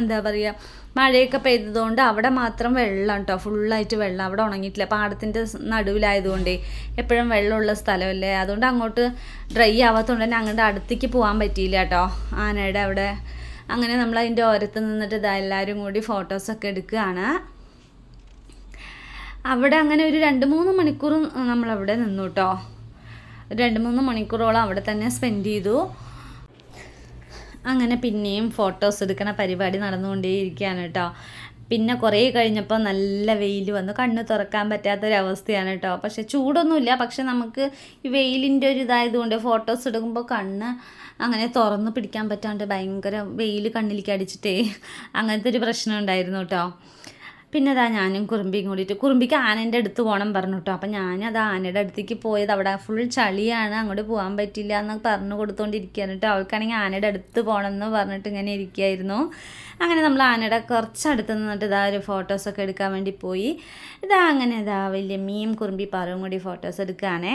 എന്താ പറയുക മഴയൊക്കെ പെയ്തതുകൊണ്ട് അവിടെ മാത്രം വെള്ളം കേട്ടോ ഫുള്ളായിട്ട് വെള്ളം അവിടെ ഉണങ്ങിയിട്ടില്ല. പാടത്തിന്റെ നടുവിലായതുകൊണ്ടേ എപ്പോഴും വെള്ളമുള്ള സ്ഥലമല്ലേ? അതുകൊണ്ട് അങ്ങോട്ട് ഡ്രൈ ആവാത്തതുകൊണ്ട് തന്നെ അങ്ങോട്ട് അടുത്തേക്ക് പോകാൻ പറ്റിയില്ല കേട്ടോ ആനയുടെ അവിടെ അങ്ങനെ നമ്മൾ അതിന്റെ ഓരത്ത് നിന്നിട്ട് ഇതാ എല്ലാവരും കൂടി ഫോട്ടോസൊക്കെ എടുക്കുകയാണ്. അവിടെ അങ്ങനെ ഒരു രണ്ട് മൂന്ന് മണിക്കൂർ നമ്മളവിടെ നിന്നു കേട്ടോ രണ്ട് മൂന്ന് മണിക്കൂറോളം അവിടെ തന്നെ സ്പെൻഡ് ചെയ്തു. അങ്ങനെ പിന്നെയും ഫോട്ടോസ് എടുക്കണ പരിപാടി നടന്നുകൊണ്ടേയിരിക്കുകയാണ് കേട്ടോ. പിന്നെ കുറേ കഴിഞ്ഞപ്പോൾ നല്ല വെയിൽ വന്നു. കണ്ണ് തുറക്കാൻ പറ്റാത്തൊരവസ്ഥയാണ് കേട്ടോ. പക്ഷെ ചൂടൊന്നുമില്ല. പക്ഷെ നമുക്ക് ഈ വെയിലിന്റെ ഒരു ഇതായതുകൊണ്ട് ഫോട്ടോസ് എടുക്കുമ്പോൾ കണ്ണ് അങ്ങനെ തുറന്ന് പിടിക്കാൻ പറ്റാണ്ട് ഭയങ്കര വെയിൽ കണ്ണിലേക്ക് അടിച്ചിട്ടേ അങ്ങനത്തെ ഒരു പ്രശ്നം ഉണ്ടായിരുന്നു കേട്ടോ. പിന്നെ അതാ ഞാനും കുറുമ്പിയും കൂടിയിട്ട് കുറുമ്പിക്ക് ആനേന്റെ അടുത്ത് പോകണം പറഞ്ഞു കേട്ടോ അപ്പം ഞാനത് ആനയുടെ അടുത്തേക്ക് പോയത്. അവിടെ ഫുൾ ചളിയാണ്. അങ്ങോട്ട് പോകാൻ പറ്റില്ല എന്ന് പറഞ്ഞു കൊടുത്തുകൊണ്ടിരിക്കുകയാണ് കേട്ടോ അവൾക്കാണെങ്കിൽ ആനയുടെ അടുത്ത് പോകണം എന്ന് പറഞ്ഞിട്ട് ഇങ്ങനെ ഇരിക്കുകയായിരുന്നു അങ്ങനെ നമ്മൾ ആനയുടെ കുറച്ചടുത്ത് നിന്നിട്ട് ഇതാ ഒരു ഫോട്ടോസൊക്കെ എടുക്കാൻ വേണ്ടി പോയി. ഇതാ അങ്ങനെ ഇതാ വലിയ മീം കുറുമ്പി പാറവും കൂടി ഫോട്ടോസ് എടുക്കുകയാണേ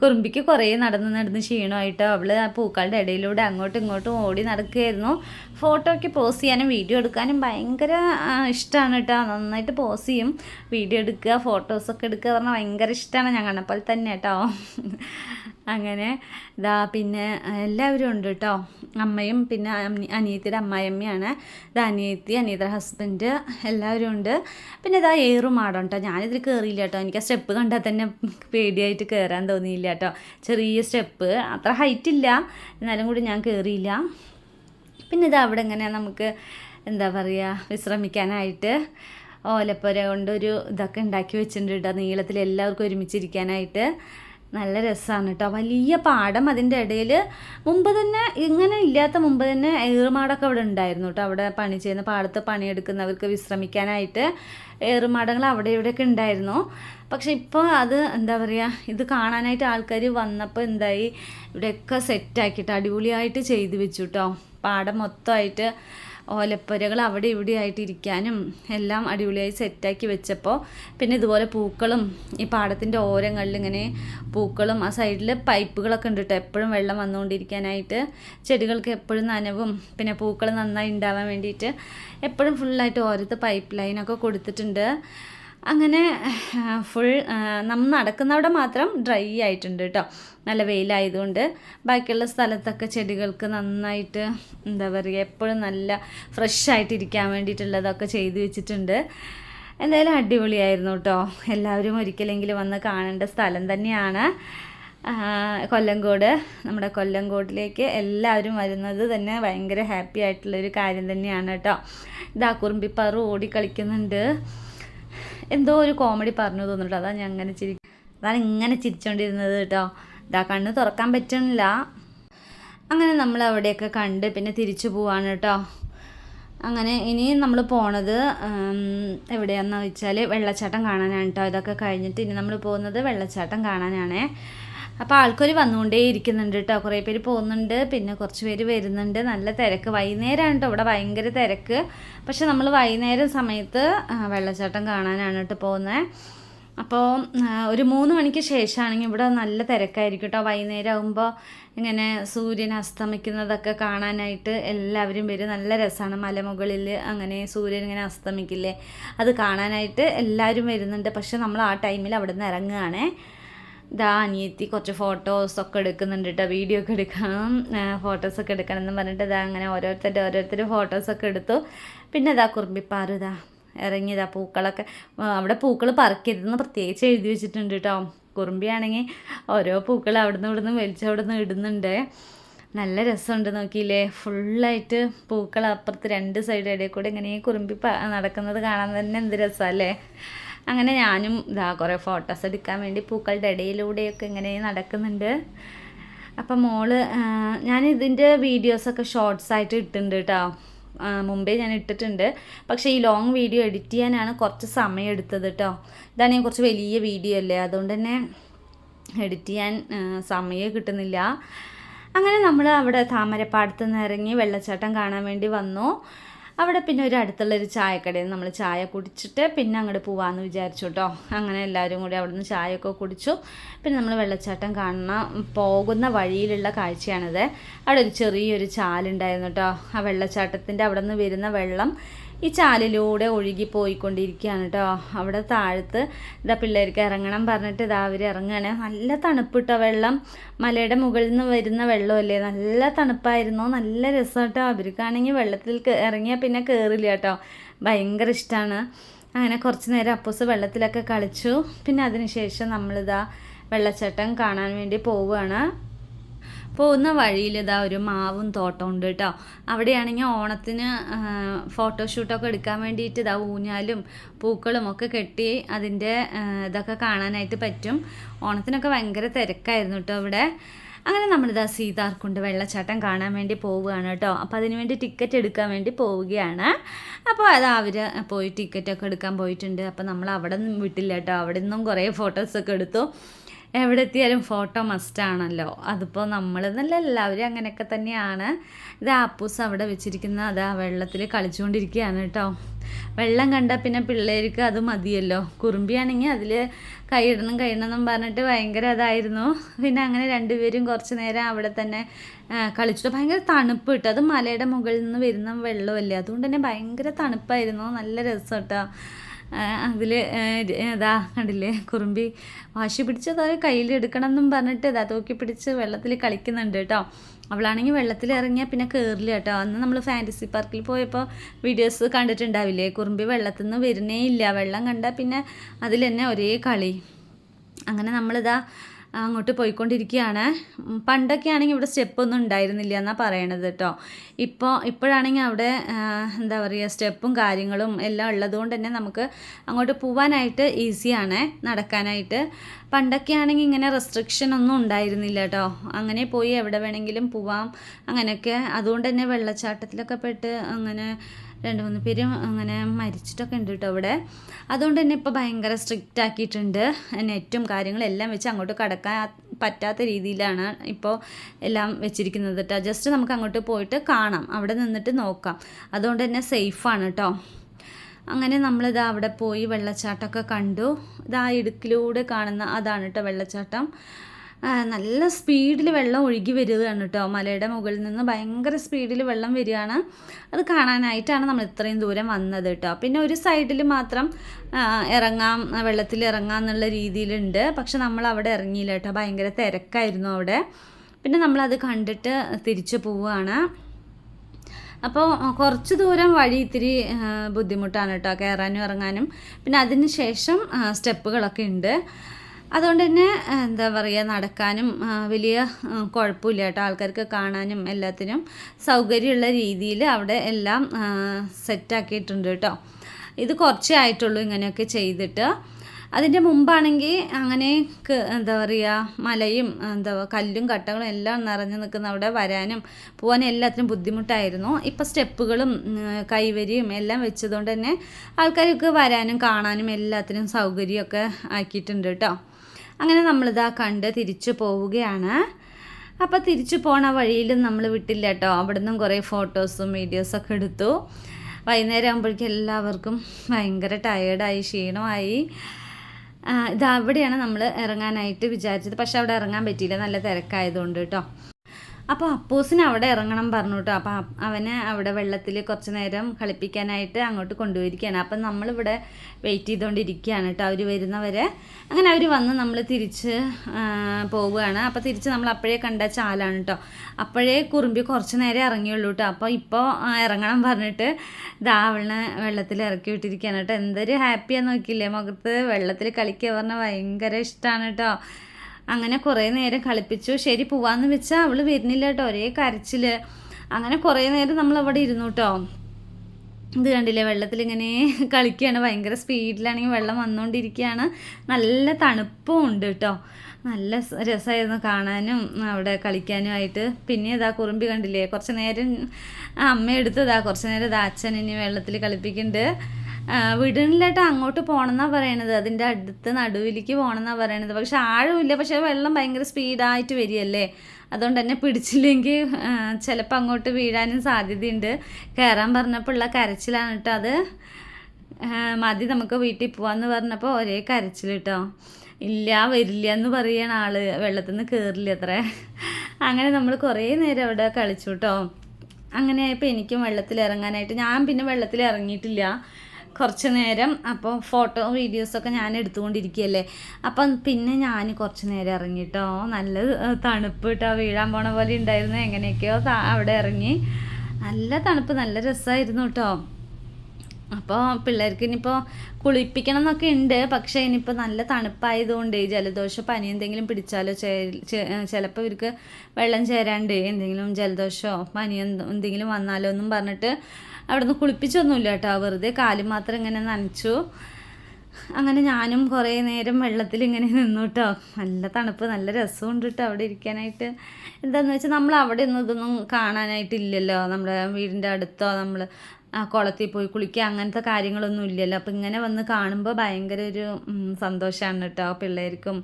കുറുമ്പിക്ക് കുറേ നടന്ന് നടന്ന് ക്ഷീണമായിട്ട് അവൾ ആ പൂക്കളുടെ ഇടയിലൂടെ അങ്ങോട്ടും ഇങ്ങോട്ടും ഓടി നടക്കുകയായിരുന്നു. ഫോട്ടോയ്ക്ക് പോസ് ചെയ്യാനും വീഡിയോ എടുക്കാനും ഭയങ്കര ഇഷ്ടമാണ് കേട്ടോ. നന്നായിട്ട് പോസ് ചെയ്യും. വീഡിയോ എടുക്കുക ഫോട്ടോസൊക്കെ എടുക്കുക പറഞ്ഞാൽ ഭയങ്കര ഇഷ്ടമാണ് ഞാൻ കണ്ടപ്പോൾ തന്നെ കേട്ടോ. അങ്ങനെ ഇതാ പിന്നെ എല്ലാവരും ഉണ്ട് കേട്ടോ അമ്മയും പിന്നെ അനിയത്തിയുടെ അമ്മായിയമ്മയാണ്. ഇത് അനിയത്തി അനിയത്തിയുടെ ഹസ്ബൻഡ് എല്ലാവരും ഉണ്ട്. പിന്നെ ഇതാ ഏറും ആടം കേട്ടോ ഞാനിതിൽ കയറിയില്ല കേട്ടോ എനിക്ക് ആ സ്റ്റെപ്പ് കണ്ടാൽ തന്നെ പേടിയായിട്ട് കയറാൻ തോന്നിയില്ല കേട്ടോ ചെറിയ സ്റ്റെപ്പ്. അത്ര ഹൈറ്റ് ഇല്ല. എന്നാലും കൂടി ഞാൻ കയറിയില്ല പിന്നെ ഇത് അവിടെ ഇങ്ങനെ നമുക്ക് എന്താ പറയുക വിശ്രമിക്കാനായിട്ട് ഓലപ്പുര കൊണ്ടൊരു ഇതൊക്കെ ഉണ്ടാക്കി വെച്ചിട്ടുണ്ട് കേട്ടോ നീളത്തിൽ എല്ലാവർക്കും ഒരുമിച്ചിരിക്കാനായിട്ട്. നല്ല രസമാണ് കേട്ടോ വലിയ പാടം അതിന്റെ ഇടയിൽ മുമ്പ് തന്നെ ഇങ്ങനെ ഇല്ലാത്ത മുമ്പ് തന്നെ ഏറുമാടൊക്കെ അവിടെ ഉണ്ടായിരുന്നു കേട്ടോ അവിടെ പണി ചെയ്യുന്ന പാടത്ത് പണിയെടുക്കുന്നവർക്ക് വിശ്രമിക്കാനായിട്ട് ഏറുമാടങ്ങൾ അവിടെ ഇവിടെയൊക്കെ ഉണ്ടായിരുന്നു. പക്ഷെ ഇപ്പോൾ അത് എന്താ പറയുക ഇത് കാണാനായിട്ട് ആൾക്കാർ വന്നപ്പോൾ എന്തായി? ഇവിടെയൊക്കെ സെറ്റാക്കിയിട്ട് അടിപൊളിയായിട്ട് ചെയ്തു വെച്ചു കേട്ടോ പാടം മൊത്തമായിട്ട് ഓലപ്പുരകൾ അവിടെ ഇവിടെ ആയിട്ട് ഇരിക്കാനും എല്ലാം അടിപൊളിയായി സെറ്റാക്കി വെച്ചപ്പോൾ പിന്നെ ഇതുപോലെ പൂക്കളും ഈ പാടത്തിന്റെ ഓരങ്ങളിൽ ഇങ്ങനെ പൂക്കളും ആ സൈഡിൽ പൈപ്പുകളൊക്കെ ഉണ്ട് കേട്ടോ എപ്പോഴും വെള്ളം വന്നുകൊണ്ടിരിക്കാനായിട്ട് ചെടികൾക്ക് എപ്പോഴും നനവും. പിന്നെ പൂക്കൾ നന്നായി ഉണ്ടാവാൻ വേണ്ടിയിട്ട് എപ്പോഴും ഫുള്ളായിട്ട് ഓരത്ത് പൈപ്പ് ലൈനൊക്കെ കൊടുത്തിട്ടുണ്ട്. അങ്ങനെ ഫുൾ നമ്മൾ നടക്കുന്നവിടെ മാത്രം ഡ്രൈ ആയിട്ടുണ്ട് കേട്ടോ നല്ല വെയിലായതുകൊണ്ട് ബാക്കിയുള്ള സ്ഥലത്തൊക്കെ ചെടികൾക്ക് നന്നായിട്ട് എന്താ പറയുക എപ്പോഴും നല്ല ഫ്രഷ് ആയിട്ടിരിക്കാൻ വേണ്ടിയിട്ടുള്ളതൊക്കെ ചെയ്തു വെച്ചിട്ടുണ്ട്. എന്തായാലും അടിപൊളിയായിരുന്നു കേട്ടോ എല്ലാവരും ഒരിക്കലെങ്കിലും വന്ന് കാണേണ്ട സ്ഥലം തന്നെയാണ് കൊല്ലങ്കോട് നമ്മുടെ കൊല്ലങ്കോട്ടിലേക്ക് എല്ലാവരും വരുന്നത് തന്നെ ഭയങ്കര ഹാപ്പി ആയിട്ടുള്ളൊരു കാര്യം തന്നെയാണ് കേട്ടോ ഇതാ കുറുമ്പിപ്പാറ് ഓടിക്കളിക്കുന്നുണ്ട്. എന്തോ ഒരു കോമഡി പറഞ്ഞു തോന്നിട്ടോ അതാ ഞാൻ അങ്ങനെ ചിരി അതാണ് ഇങ്ങനെ ചിരിച്ചോണ്ടിരുന്നത് കേട്ടോ. ഇതാ കണ്ണ് തുറക്കാൻ പറ്റണില്ല അങ്ങനെ നമ്മൾ അവിടെയൊക്കെ കണ്ട് പിന്നെ തിരിച്ചു പോവാണ് കേട്ടോ. അങ്ങനെ ഇനി നമ്മൾ പോണത് എവിടെയാണെന്ന് വെച്ചാൽ വെള്ളച്ചാട്ടം കാണാനാണ് കേട്ടോ. ഇതൊക്കെ കഴിഞ്ഞിട്ട് ഇനി നമ്മൾ പോകുന്നത് വെള്ളച്ചാട്ടം കാണാനാണേ. അപ്പോൾ ആൾക്കാർ വന്നുകൊണ്ടേ ഇരിക്കുന്നുണ്ട് കേട്ടോ കുറേ പേര് പോകുന്നുണ്ട്. പിന്നെ കുറച്ച് പേര് വരുന്നുണ്ട്. നല്ല തിരക്ക്. വൈകുന്നേരമാണ് കേട്ടോ ഇവിടെ ഭയങ്കര തിരക്ക്. പക്ഷെ നമ്മൾ വൈകുന്നേരം സമയത്ത് വെള്ളച്ചാട്ടം കാണാനാണ് കേട്ടോ പോകുന്നത് അപ്പോൾ ഒരു മൂന്ന് മണിക്ക് ശേഷമാണെങ്കിൽ ഇവിടെ നല്ല തിരക്കായിരിക്കും കേട്ടോ വൈകുന്നേരം ആകുമ്പോൾ ഇങ്ങനെ സൂര്യൻ അസ്തമിക്കുന്നതൊക്കെ കാണാനായിട്ട് എല്ലാവരും വരും. നല്ല രസമാണ് മലമുകളിൽ അങ്ങനെ സൂര്യൻ ഇങ്ങനെ അസ്തമിക്കില്ലേ? അത് കാണാനായിട്ട് എല്ലാവരും വരുന്നുണ്ട്. പക്ഷെ നമ്മൾ ആ ടൈമിൽ അവിടെ നിന്ന് ഇറങ്ങുകയാണേ. ഇതാ അനിയത്തി കുറച്ച് ഫോട്ടോസൊക്കെ എടുക്കുന്നുണ്ട് കേട്ടോ വീഡിയോ ഒക്കെ എടുക്കണം. ഫോട്ടോസൊക്കെ എടുക്കണം എന്ന് പറഞ്ഞിട്ട് ഇതാ അങ്ങനെ ഓരോരുത്തരുടെ ഓരോരുത്തർ ഫോട്ടോസൊക്കെ എടുത്തു. പിന്നെ ഇതാ കുറുമ്പിപ്പാറ് ഇതാ ഇറങ്ങിയതാ പൂക്കളൊക്കെ അവിടെ പൂക്കൾ പറക്കരുതെന്ന് പ്രത്യേകിച്ച് എഴുതി വെച്ചിട്ടുണ്ട് കേട്ടോ കുറുമ്പിയാണെങ്കിൽ ഓരോ പൂക്കൾ അവിടുന്ന് ഇവിടുന്ന് വലിച്ച് അവിടുന്ന് ഇടുന്നുണ്ട്. നല്ല രസമുണ്ട് നോക്കിയില്ലേ? ഫുള്ളായിട്ട് പൂക്കൾ അപ്പുറത്ത് രണ്ട് സൈഡ് ഇടയിൽ കൂടെ ഇങ്ങനെ കുറുമ്പി നടക്കുന്നത് കാണാൻ തന്നെ എന്ത് രസമല്ലേ അങ്ങനെ ഞാനും ഇതാ കുറേ ഫോട്ടോസ് എടുക്കാൻ വേണ്ടി പൂക്കളുടെ ഇടയിലൂടെയൊക്കെ ഇങ്ങനെ നടക്കുന്നുണ്ട്. അപ്പം മോൾ ഞാൻ ഇതിന്റെ വീഡിയോസൊക്കെ ഷോർട്സ് ആയിട്ട് ഇട്ടുണ്ട് കേട്ടോ മുമ്പേ ഞാൻ ഇട്ടിട്ടുണ്ട്. പക്ഷേ ഈ ലോങ് വീഡിയോ എഡിറ്റ് ചെയ്യാനാണ് കുറച്ച് സമയം എടുത്തത് കേട്ടോ ഇതാണ് ഞാൻ കുറച്ച് വലിയ വീഡിയോ അല്ലേ? അതുകൊണ്ട് തന്നെ എഡിറ്റ് ചെയ്യാൻ സമയം കിട്ടുന്നില്ല. അങ്ങനെ നമ്മൾ അവിടെ താമരപ്പാടത്ത് നിന്ന് ഇറങ്ങി വെള്ളച്ചാട്ടം കാണാൻ വേണ്ടി വന്നു. അവിടെ പിന്നെ ഒരു അടുത്തുള്ളൊരു ചായക്കടയിൽ നമ്മൾ ചായ കുടിച്ചിട്ട് പിന്നെ അങ്ങോട്ട് പോവാമെന്ന് വിചാരിച്ചു കേട്ടോ അങ്ങനെ എല്ലാവരും കൂടി അവിടെ നിന്ന് ചായയൊക്കെ കുടിച്ചു. പിന്നെ നമ്മൾ വെള്ളച്ചാട്ടം കാണുന്ന പോകുന്ന വഴിയിലുള്ള കാഴ്ചയാണിത്. അവിടെ ഒരു ചെറിയൊരു ചാലുണ്ടായിരുന്നു കേട്ടോ ആ വെള്ളച്ചാട്ടത്തിന്റെ അവിടെ നിന്ന് വരുന്ന വെള്ളം ഈ ചാലിലൂടെ ഒഴുകി പോയിക്കൊണ്ടിരിക്കുകയാണ് കേട്ടോ അവിടെ താഴത്ത് ഇതാ പിള്ളേർക്ക് ഇറങ്ങണം പറഞ്ഞിട്ട് ഇതാ അവർ ഇറങ്ങുകയാണ് നല്ല തണുപ്പിട്ട വെള്ളം. മലയുടെ മുകളിൽ നിന്ന് വരുന്ന വെള്ളമല്ലേ? നല്ല തണുപ്പായിരുന്നു. നല്ല രസം കേട്ടോ അവർക്കാണെങ്കിൽ വെള്ളത്തിൽ ഇറങ്ങിയാൽ പിന്നെ കയറില്ല കേട്ടോ ഭയങ്കര ഇഷ്ടമാണ് അങ്ങനെ കുറച്ച് നേരം അപ്പൂസ് വെള്ളത്തിലൊക്കെ കളിച്ചു. പിന്നെ അതിനുശേഷം നമ്മളിതാ വെള്ളച്ചാട്ടം കാണാൻ വേണ്ടി പോവുകയാണ്. പോകുന്ന വഴിയിൽ ഇതാ ഒരു മാവും തോട്ടം ഉണ്ട് കേട്ടോ അവിടെയാണെങ്കിൽ ഓണത്തിന് ഫോട്ടോഷൂട്ടൊക്കെ എടുക്കാൻ വേണ്ടിയിട്ട് ഇതാ ഊഞ്ഞാലും പൂക്കളും ഒക്കെ കെട്ടി അതിന്റെ ഇതൊക്കെ കാണാനായിട്ട് പറ്റും. ഓണത്തിനൊക്കെ ഭയങ്കര തിരക്കായിരുന്നു കേട്ടോ ഇവിടെ. അങ്ങനെ നമ്മളിതാ സീതാർക്കുണ്ട് വെള്ളച്ചാട്ടം കാണാൻ വേണ്ടി പോവുകയാണ് കേട്ടോ അപ്പോൾ അതിന് വേണ്ടി ടിക്കറ്റ് എടുക്കാൻ വേണ്ടി പോവുകയാണ്. അപ്പോൾ അത് അവർ പോയി ടിക്കറ്റൊക്കെ എടുക്കാൻ പോയിട്ടുണ്ട്. അപ്പോൾ നമ്മൾ അവിടെ നിന്നും വിട്ടില്ല കേട്ടോ അവിടെ നിന്നും കുറേ ഫോട്ടോസൊക്കെ എടുത്തു. എവിടെ എത്തിയാലും ഫോട്ടോ മസ്റ്റാണല്ലോ അതിപ്പോൾ നമ്മൾ എന്നല്ല എല്ലാവരും അങ്ങനെയൊക്കെ തന്നെയാണ്. ഇത് ആപ്പൂസ് അവിടെ വെച്ചിരിക്കുന്ന അത് ആ വെള്ളത്തിൽ കളിച്ചുകൊണ്ടിരിക്കുകയാണ് കേട്ടോ. വെള്ളം കണ്ടാൽ പിന്നെ പിള്ളേർക്ക് അത് മതിയല്ലോ. കുറുമ്പിയാണെങ്കിൽ അതിൽ കൈയിടണം കൈയിടണം പറഞ്ഞിട്ട് ഭയങ്കര അതായിരുന്നു പിന്നെ അങ്ങനെ രണ്ടുപേരും കുറച്ച് നേരം അവിടെ തന്നെ കളിച്ചിട്ട് ഭയങ്കര തണുപ്പ് കിട്ടും. അത് മലയുടെ മുകളിൽ നിന്ന് വരുന്ന വെള്ളമല്ലേ? അതുകൊണ്ട് തന്നെ ഭയങ്കര തണുപ്പായിരുന്നു. നല്ല രസം കേട്ടോ. അതിൽ ഇതാ കണ്ടില്ലേ കുറുമ്പി വാശി പിടിച്ചത് കയ്യിലെടുക്കണം എന്നും പറഞ്ഞിട്ട് ഇതാ തൂക്കി പിടിച്ച് വെള്ളത്തിൽ കളിക്കുന്നുണ്ട് കേട്ടോ. അവളാണെങ്കിൽ വെള്ളത്തിൽ ഇറങ്ങിയാൽ പിന്നെ കയറില്ല കേട്ടോ. അന്ന് നമ്മൾ ഫാന്റസി പാർക്കിൽ പോയപ്പോൾ വീഡിയോസ് കണ്ടിട്ടുണ്ടാവില്ലേ? കുറുമ്പി വെള്ളത്തിൽ നിന്ന് വരുന്നേ ഇല്ല. വെള്ളം കണ്ടാൽ പിന്നെ അതിൽ തന്നെ ഒരേ കളി. അങ്ങനെ നമ്മളിതാ അങ്ങോട്ട് പോയിക്കൊണ്ടിരിക്കുകയാണ്. പണ്ടൊക്കെ ആണെങ്കിൽ ഇവിടെ സ്റ്റെപ്പൊന്നും ഉണ്ടായിരുന്നില്ല എന്നാണ് പറയണത് കേട്ടോ. ഇപ്പോൾ ഇപ്പോഴാണെങ്കിൽ അവിടെ എന്താ പറയുക സ്റ്റെപ്പും കാര്യങ്ങളും എല്ലാം ഉള്ളതുകൊണ്ട് തന്നെ നമുക്ക് അങ്ങോട്ട് പോവാനായിട്ട് ഈസിയാണ് നടക്കാനായിട്ട്. പണ്ടൊക്കെ ആണെങ്കിൽ ഇങ്ങനെ റെസ്ട്രിക്ഷൻ ഒന്നും ഉണ്ടായിരുന്നില്ല കേട്ടോ. അങ്ങനെ പോയി എവിടെ വേണമെങ്കിലും പോവാം. അങ്ങനെയൊക്കെ. അതുകൊണ്ട് തന്നെ വെള്ളച്ചാട്ടത്തിലൊക്കെ പെട്ട് അങ്ങനെ രണ്ട് മൂന്ന് പേര് അങ്ങനെ മരിച്ചിട്ടൊക്കെ ഉണ്ട് കേട്ടോ അവിടെ അതുകൊണ്ട് തന്നെ ഇപ്പോൾ ഭയങ്കര സ്ട്രിക്റ്റ് ആക്കിയിട്ടുണ്ട്. നെറ്റും കാര്യങ്ങളെല്ലാം വെച്ച് അങ്ങോട്ട് കടക്കാൻ പറ്റാത്ത രീതിയിലാണ് ഇപ്പോൾ എല്ലാം വെച്ചിരിക്കുന്നത് കേട്ടോ ജസ്റ്റ് നമുക്ക് അങ്ങോട്ട് പോയിട്ട് കാണാം. അവിടെ നിന്നിട്ട് നോക്കാം. അതുകൊണ്ട് തന്നെ സേഫാണ് കേട്ടോ അങ്ങനെ നമ്മളിതാ അവിടെ പോയി വെള്ളച്ചാട്ടമൊക്കെ കണ്ടു. ഇതാ ഇടുക്കിലൂടെ കാണുന്ന അതാണ് കേട്ടോ വെള്ളച്ചാട്ടം. നല്ല സ്പീഡിൽ വെള്ളം ഒഴുകി വരികയാണ് കേട്ടോ മലയുടെ മുകളിൽ നിന്ന് ഭയങ്കര സ്പീഡിൽ വെള്ളം വരികയാണ്. അത് കാണാനായിട്ടാണ് നമ്മൾ ഇത്രയും ദൂരം വന്നത് കേട്ടോ പിന്നെ ഒരു സൈഡിൽ മാത്രം ഇറങ്ങാം വെള്ളത്തിൽ ഇറങ്ങാം എന്നുള്ള രീതിയിലുണ്ട്. പക്ഷെ നമ്മൾ അവിടെ ഇറങ്ങിയില്ല കേട്ടോ ഭയങ്കര തിരക്കായിരുന്നു അവിടെ. പിന്നെ നമ്മളത് കണ്ടിട്ട് തിരിച്ചു പോവുകയാണ്. അപ്പോൾ കുറച്ച് ദൂരം വഴി ഇത്തിരി ബുദ്ധിമുട്ടാണ് കേട്ടോ കയറാനും ഇറങ്ങാനും. പിന്നെ അതിന് ശേഷം സ്റ്റെപ്പുകളൊക്കെ ഉണ്ട്. അതുകൊണ്ട് തന്നെ എന്താ പറയുക നടക്കാനും വലിയ കുഴപ്പമില്ല കേട്ടോ. ആൾക്കാർക്ക് കാണാനും എല്ലാത്തിനും സൗകര്യമുള്ള രീതിയിൽ അവിടെ എല്ലാം സെറ്റാക്കിയിട്ടുണ്ട് കേട്ടോ. ഇത് കുറച്ചേ ആയിട്ടുള്ളൂ ഇങ്ങനെയൊക്കെ ചെയ്തിട്ട്. അതിന്റെ മുമ്പാണെങ്കിൽ അങ്ങനെ എന്താ പറയുക മലയും എന്താ കല്ലും കട്ടകളും എല്ലാം നിറഞ്ഞു നിൽക്കുന്ന അവിടെ വരാനും പോകാനും എല്ലാത്തിനും ബുദ്ധിമുട്ടായിരുന്നു. ഇപ്പം സ്റ്റെപ്പുകളും കൈവരിയും എല്ലാം വെച്ചതുകൊണ്ട് തന്നെ ആൾക്കാർക്ക് വരാനും കാണാനും എല്ലാത്തിനും സൗകര്യമൊക്കെ ആക്കിയിട്ടുണ്ട് കേട്ടോ. അങ്ങനെ നമ്മളിതാ കണ്ട് തിരിച്ചു പോവുകയാണ്. അപ്പോൾ തിരിച്ചു പോണ വഴിയിലും നമ്മൾ വിട്ടില്ല കേട്ടോ. അവിടെ നിന്നും കുറേ ഫോട്ടോസും വീഡിയോസൊക്കെ എടുത്തു. വൈകുന്നേരം ആകുമ്പോഴേക്കും എല്ലാവർക്കും ഭയങ്കര ടയേർഡായി ക്ഷീണമായി. ഇതവിടെയാണ് നമ്മൾ ഇറങ്ങാനായിട്ട് വിചാരിച്ചത്. പക്ഷെ അവിടെ ഇറങ്ങാൻ പറ്റിയില്ല. നല്ല തിരക്കായതുകൊണ്ട് കേട്ടോ. അപ്പോൾ അപ്പൂസിന് അവിടെ ഇറങ്ങണം പറഞ്ഞു കേട്ടോ അപ്പോൾ അവനെ അവിടെ വെള്ളത്തിൽ കുറച്ച് നേരം കളിപ്പിക്കാനായിട്ട് അങ്ങോട്ട് കൊണ്ടുപോയിരിക്കുകയാണ്. അപ്പം നമ്മളിവിടെ വെയിറ്റ് ചെയ്തുകൊണ്ടിരിക്കുകയാണ് കേട്ടോ അവർ വരുന്നവരെ. അങ്ങനെ അവർ വന്ന് നമ്മൾ തിരിച്ച് പോവുകയാണ്. അപ്പോൾ തിരിച്ച് നമ്മൾ അപ്പോഴേ കണ്ട ചാലാണ് കേട്ടോ അപ്പോഴേ കുറുമ്പി കുറച്ച് നേരം ഇറങ്ങിയുള്ളൂ കേട്ടോ അപ്പോൾ ഇപ്പോൾ ഇറങ്ങണം പറഞ്ഞിട്ട് ഇതാ അവളിനെ വെള്ളത്തിൽ ഇറക്കി വിട്ടിരിക്കുകയാണ് കേട്ടോ എന്തൊരു ഹാപ്പിയാന്ന് നോക്കിയില്ലേ? മുഖത്ത് വെള്ളത്തിൽ കളിക്കുക പറഞ്ഞാൽ ഭയങ്കര ഇഷ്ടമാണ് കേട്ടോ അങ്ങനെ കുറേ നേരം കളിപ്പിച്ചു. ശരി പോവാന്ന് വെച്ചാൽ അവൾ വരുന്നില്ല കേട്ടോ ഒരേ കരച്ചിൽ അങ്ങനെ കുറേ നേരം നമ്മൾ അവിടെ ഇരുന്നു കേട്ടോ ഇത് കണ്ടില്ലേ വെള്ളത്തിൽ ഇങ്ങനെ കളിക്കുകയാണ് ഭയങ്കര സ്പീഡിലാണെങ്കിൽ വെള്ളം വന്നുകൊണ്ടിരിക്കുകയാണ് നല്ല തണുപ്പും ഉണ്ട് കേട്ടോ. നല്ല രസമായിരുന്നു കാണാനും അവിടെ കളിക്കാനും ആയിട്ട്. പിന്നെ ഇതാ കുറുമ്പി കണ്ടില്ലേ കുറച്ച് നേരം അമ്മ എടുത്തതാ കുറച്ച് നേരം ഇതാ അച്ഛൻ ഇനി വെള്ളത്തിൽ കളിപ്പിക്കുന്നുണ്ട്. വിടണില്ലാട്ട് അങ്ങോട്ട് പോകണമെന്നാണ് പറയണത്. അതിന്റെ അടുത്ത് നടുവിലേക്ക് പോകണമെന്നാണ് പറയണത്. പക്ഷെ ആഴമില്ല. പക്ഷെ വെള്ളം ഭയങ്കര സ്പീഡായിട്ട് വരികയല്ലേ? അതുകൊണ്ട് തന്നെ പിടിച്ചില്ലെങ്കിൽ ചിലപ്പോൾ അങ്ങോട്ട് വീഴാനും സാധ്യതയുണ്ട്. കയറാൻ പറഞ്ഞപ്പോൾ ഉള്ള കരച്ചിലാണ് കേട്ടോ അത്. മതി നമുക്ക് വീട്ടിൽ പോവാന്ന് പറഞ്ഞപ്പോൾ ഒരേ കരച്ചിൽ കേട്ടോ. ഇല്ല വരില്ല എന്ന് പറയണ ആൾ. വെള്ളത്തിൽ നിന്ന് കയറില്ല അത്ര. അങ്ങനെ നമ്മൾ കുറേ നേരം അവിടെ കളിച്ചു കേട്ടോ. അങ്ങനെ ആയപ്പോൾ എനിക്കും വെള്ളത്തിൽ ഇറങ്ങാനായിട്ട് ഞാൻ പിന്നെ വെള്ളത്തിൽ ഇറങ്ങിയിട്ടില്ല കുറച്ച് നേരം അപ്പോൾ ഫോട്ടോ വീഡിയോസൊക്കെ ഞാൻ എടുത്തുകൊണ്ടിരിക്കുകയല്ലേ. അപ്പം പിന്നെ ഞാൻ കുറച്ച് നേരം ഇറങ്ങിട്ടോ. നല്ല തണുപ്പ് കേട്ടോ. വീഴാൻ പോണ പോലെ ഉണ്ടായിരുന്നു. എങ്ങനെയൊക്കെയോ അവിടെ ഇറങ്ങി. നല്ല തണുപ്പ് നല്ല രസമായിരുന്നു കേട്ടോ. അപ്പോൾ പിള്ളേർക്ക് ഇനിയിപ്പോൾ കുളിപ്പിക്കണം എന്നൊക്കെ ഉണ്ട്. പക്ഷേ ഇനിയിപ്പോൾ നല്ല തണുപ്പായതുകൊണ്ട് ജലദോഷം പനി എന്തെങ്കിലും പിടിച്ചാലോ ചിലപ്പോൾ ഇവർക്ക് വെള്ളം ചേരാണ്ട് എന്തെങ്കിലും ജലദോഷമോ പനി എന്തെങ്കിലും വന്നാലോ എന്നും പറഞ്ഞിട്ട് അവിടെ നിന്ന് കുളിപ്പിച്ചൊന്നുമില്ല കേട്ടോ. വെറുതെ കാൽ മാത്രം ഇങ്ങനെ നനച്ചു. അങ്ങനെ ഞാനും കുറേ നേരം വെള്ളത്തിൽ ഇങ്ങനെ നിന്നു കേട്ടോ. നല്ല തണുപ്പ് നല്ല രസമുണ്ട് കേട്ടോ അവിടെ ഇരിക്കാനായിട്ട്. എന്താണെന്ന് വെച്ചാൽ നമ്മൾ അവിടെ ഒന്നും ഇതൊന്നും കാണാനായിട്ടില്ലല്ലോ. നമ്മുടെ വീടിന്റെ അടുത്തോ നമ്മൾ ആ കുളത്തിൽ പോയി കുളിക്കുക അങ്ങനത്തെ കാര്യങ്ങളൊന്നും ഇല്ലല്ലോ. അപ്പം ഇങ്ങനെ വന്ന് കാണുമ്പോൾ ഭയങ്കര ഒരു സന്തോഷമാണ് കേട്ടോ പിള്ളേർക്കും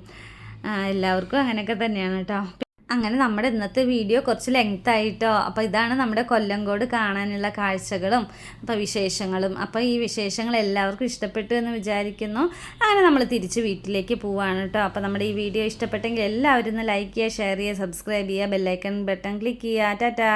എല്ലാവർക്കും അങ്ങനെയൊക്കെ തന്നെയാണ് കേട്ടോ. അങ്ങനെ നമ്മുടെ ഇന്നത്തെ വീഡിയോ കുറച്ച് ലെങ്ത് ആയിട്ടോ. അപ്പോൾ ഇതാണ് നമ്മുടെ കൊല്ലങ്കോട് കാണാനുള്ള കാഴ്ചകളും അപ്പോൾ വിശേഷങ്ങളും. അപ്പോൾ ഈ വിശേഷങ്ങൾ എല്ലാവർക്കും ഇഷ്ടപ്പെട്ടു എന്ന് വിചാരിക്കുന്നു. അങ്ങനെ നമ്മൾ തിരിച്ച് വീട്ടിലേക്ക് പോവാണ് കേട്ടോ. അപ്പോൾ നമ്മുടെ ഈ വീഡിയോ ഇഷ്ടപ്പെട്ടെങ്കിൽ എല്ലാവരും ലൈക്ക് ചെയ്യുക ഷെയർ ചെയ്യുക സബ്സ്ക്രൈബ് ചെയ്യുക ബെല്ലൈക്കൺ ബട്ടൺ ക്ലിക്ക് ചെയ്യുക. ടാറ്റാ